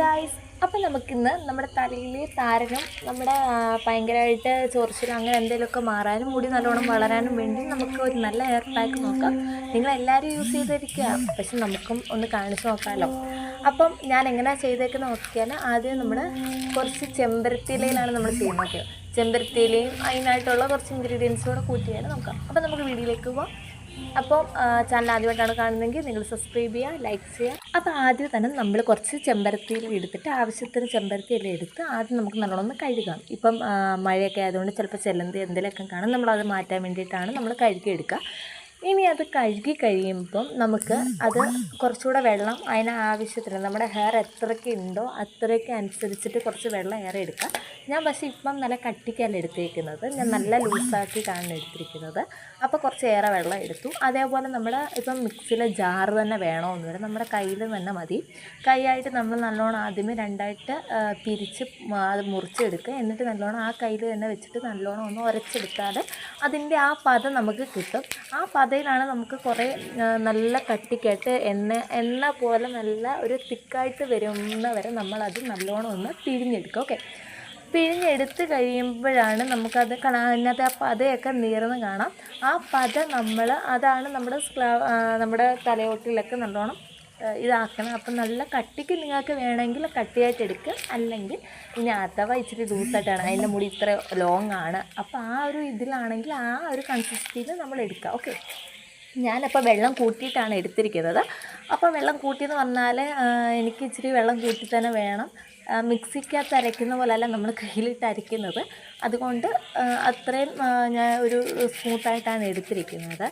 Guys അപ്പം നമുക്കിന്ന് നമ്മുടെ തലയിലെ താരനും നമ്മുടെ ഭയങ്കരമായിട്ട് ചൊറിച്ചിലും അങ്ങനെ എന്തെങ്കിലുമൊക്കെ മാറാനും മുടി നല്ലോണം വളരാനും വേണ്ടി നമുക്ക് ഒരു നല്ല ഹെയർ പാക്ക് നോക്കാം. നിങ്ങളെല്ലാവരും യൂസ് ചെയ്തിരിക്കുക. പക്ഷെ നമുക്കും ഒന്ന് കാണിച്ചു നോക്കാമല്ലോ അപ്പം ഞാൻ എങ്ങനെയാണ് ചെയ്തേക്കുന്നത് നോക്കിയാൽ ആദ്യം നമ്മൾ കുറച്ച് ചെമ്പരത്തിയിലയിലാണ് നമ്മൾ ചെയ്യുന്നത്. ചെമ്പരത്തിയിലയും അതിനായിട്ടുള്ള കുറച്ച് ഇൻഗ്രീഡിയൻസ് കൂടെ കൂട്ടിയാണ് നോക്കാം. അപ്പം നമുക്ക് വീഡിയോയിലേക്ക് പോവാം. അപ്പം ചാനൽ ആദ്യമായിട്ടാണ് കാണുന്നതെങ്കിൽ നിങ്ങൾ സബ്സ്ക്രൈബ് ചെയ്യുക ലൈക്ക് ചെയ്യുക. അപ്പോൾ ആദ്യം തന്നെ നമ്മൾ കുറച്ച് ചെമ്പരത്തിയിൽ എടുത്തിട്ട് ആവശ്യത്തിന് ചെമ്പരത്തി എല്ലാം എടുത്ത് ആദ്യം നമുക്ക് നല്ലോണം കഴുകാം. ഇപ്പം മഴയൊക്കെ ആയതുകൊണ്ട് ചിലപ്പോൾ ചെല്ലന്തി എന്തെങ്കിലുമൊക്കെ കാണും. നമ്മളത് മാറ്റാൻ വേണ്ടിയിട്ടാണ് നമ്മൾ കഴുകി എടുക്കുക ഇനി അത് കഴുകി കഴിയുമ്പം നമുക്ക് അത് കുറച്ചുകൂടെ വെള്ളം അതിന് ആവശ്യത്തിന് നമ്മുടെ ഹെയർ എത്രയ്ക്ക് ഉണ്ടോ അത്രയ്ക്ക് അനുസരിച്ചിട്ട് കുറച്ച് വെള്ളം ഏറെ എടുക്കാം. ഞാൻ പക്ഷേ ഇപ്പം നല്ല കട്ടിക്കല്ല എടുത്തേക്കുന്നത്. ഞാൻ നല്ല ലൂസാക്കിയിട്ടാണ് എടുത്തിരിക്കുന്നത്. അപ്പോൾ കുറച്ച് ഏറെ വെള്ളം എടുത്തു. അതേപോലെ നമ്മൾ ഇപ്പം മിക്സിയിലെ ജാറ് തന്നെ വേണമെന്നില്ല നമ്മുടെ കയ്യിൽ തന്നെ മതി. കൈയായിട്ട് നമ്മൾ നല്ലോണം ആദ്യമേ രണ്ടായിട്ട് പിരിച്ച് അത് മുറിച്ചെടുക്കുക. എന്നിട്ട് നല്ലോണം ആ കയ്യിൽ തന്നെ വെച്ചിട്ട് നല്ലോണം ഒന്ന് ഉരച്ചെടുത്താൽ അതിന്റെ ആ പദം നമുക്ക് കിട്ടും. ആ പതയിലാണ് നമുക്ക് കുറേ നല്ല കട്ടിക്കായിട്ട് എണ്ണ എണ്ണ പോലെ നല്ല ഒരു തിക്കായിട്ട് വരുന്ന വരെ നമ്മളത് നല്ലോണം ഒന്ന് പിഴിഞ്ഞെടുക്കുക ഓക്കെ? പിഴിഞ്ഞെടുത്ത് കഴിയുമ്പോഴാണ് നമുക്കത് അതിനകത്ത് ആ പതയൊക്കെ നീർന്ന് കാണാം. ആ പത നമ്മൾ അതാണ് നമ്മുടെ നമ്മുടെ തലയോട്ടിലൊക്കെ നല്ലോണം ഇതാക്കണം. അപ്പം നല്ല കട്ടിക്ക് നിങ്ങൾക്ക് വേണമെങ്കിൽ കട്ടിയായിട്ട് എടുക്കുക അല്ലെങ്കിൽ ഇനി അഥവാ ഇച്ചിരി ലൂസായിട്ടാണ്. അതിന്റെ മുടി ഇത്ര ലോങ് ആണ്. അപ്പോൾ ആ ഒരു ഇതിലാണെങ്കിൽ ആ ഒരു കൺസിസ്റ്റൻസിയിൽ നമ്മൾ എടുക്കുക ഓക്കെ ഞാനപ്പോൾ വെള്ളം കൂട്ടിയിട്ടാണ് എടുത്തിരിക്കുന്നത്. അപ്പോൾ വെള്ളം കൂട്ടിയെന്ന് പറഞ്ഞാൽ എനിക്ക് ഇച്ചിരി വെള്ളം കൂട്ടി തന്നെ വേണം. മിക്സിക്കകത്ത് അരയ്ക്കുന്ന പോലെയല്ല നമ്മൾ കയ്യിലിട്ട് അരയ്ക്കുന്നത്. അതുകൊണ്ട് അത്രയും ഞാൻ ഒരു സ്മൂത്തായിട്ടാണ് എടുത്തിരിക്കുന്നത്.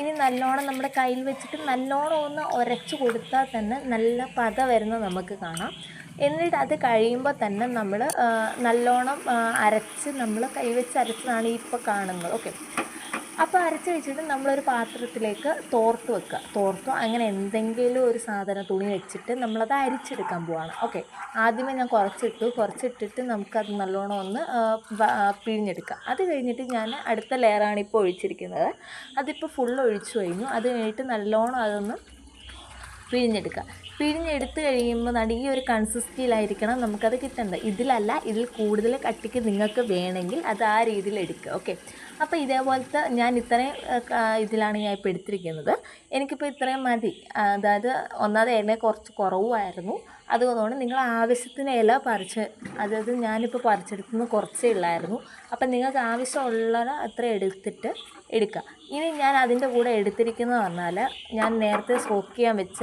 ഇനി നല്ലോണം നമ്മുടെ കയ്യിൽ വെച്ചിട്ട് നല്ലോണം ഒന്ന് ഉരച്ച് കൊടുത്താൽ തന്നെ നല്ല പത വരുന്നത് നമുക്ക് കാണാം. എന്നിട്ട് അത് കഴിയുമ്പോൾ തന്നെ നമ്മൾ നല്ലോണം അരച്ച് നമ്മൾ കൈ വെച്ച് അരച്ചതാണ് ഇപ്പോൾ കാണുന്നത്. ഓക്കെ. അപ്പോൾ അരച്ച് വെച്ചിട്ട് നമ്മളൊരു പാത്രത്തിലേക്ക് തോർത്ത് വെക്കുക. തോർത്തോ അങ്ങനെ എന്തെങ്കിലും ഒരു സാധനം തുണി വെച്ചിട്ട് നമ്മളത് അരിച്ചെടുക്കാൻ പോവാണ്. ഓക്കെ ആദ്യമേ ഞാൻ കുറച്ചിട്ടു. കുറച്ചിട്ടിട്ട് നമുക്കത് നല്ലോണം ഒന്ന് പിഴിഞ്ഞെടുക്കാം. അത് കഴിഞ്ഞിട്ട് ഞാൻ അടുത്ത ലെയറാണ് ഇപ്പോൾ ഒഴിച്ചിരിക്കുന്നത്. അതിപ്പോൾ ഫുൾ ഒഴിച്ചു കഴിഞ്ഞു. അത് കഴിഞ്ഞിട്ട് നല്ലോണം അതൊന്ന് പിഴിഞ്ഞെടുക്കുക. പിഴിഞ്ഞെടുത്ത് കഴിയുമ്പോൾ നടി ഈ ഒരു കൺസിസ്റ്റിയിലായിരിക്കണം നമുക്കത് കിട്ടേണ്ടത്. ഇതിലല്ല ഇതിൽ കൂടുതൽ കട്ടിക്ക് നിങ്ങൾക്ക് വേണമെങ്കിൽ അത് ആ രീതിയിൽ എടുക്കുക. ഓക്കെ? അപ്പോൾ ഇതേപോലത്തെ ഞാൻ ഇത്രയും ഇതിലാണ് ഞാൻ ഇപ്പോൾ എടുത്തിരിക്കുന്നത്. എനിക്കിപ്പോൾ ഇത്രയും മതി. അതായത് ഒന്നാമത് ഇല കുറച്ച് കുറവായിരുന്നു അതുകൊണ്ട് നിങ്ങൾ ആവശ്യത്തിന് ഇല പറിച്ച് അതായത് ഞാനിപ്പോൾ പറിച്ചെടുക്കുന്ന കുറച്ചേ ഉള്ളായിരുന്നു. അപ്പം നിങ്ങൾക്ക് ആവശ്യമുള്ളത് അത്ര എടുത്തിട്ട് എടുക്കുക ഇനി ഞാൻ അതിന്റെ കൂടെ എടുത്തിരിക്കുന്നത് പറഞ്ഞാൽ ഞാൻ നേരത്തെ സ്റ്റോക്ക് ചെയ്യാൻ വെച്ച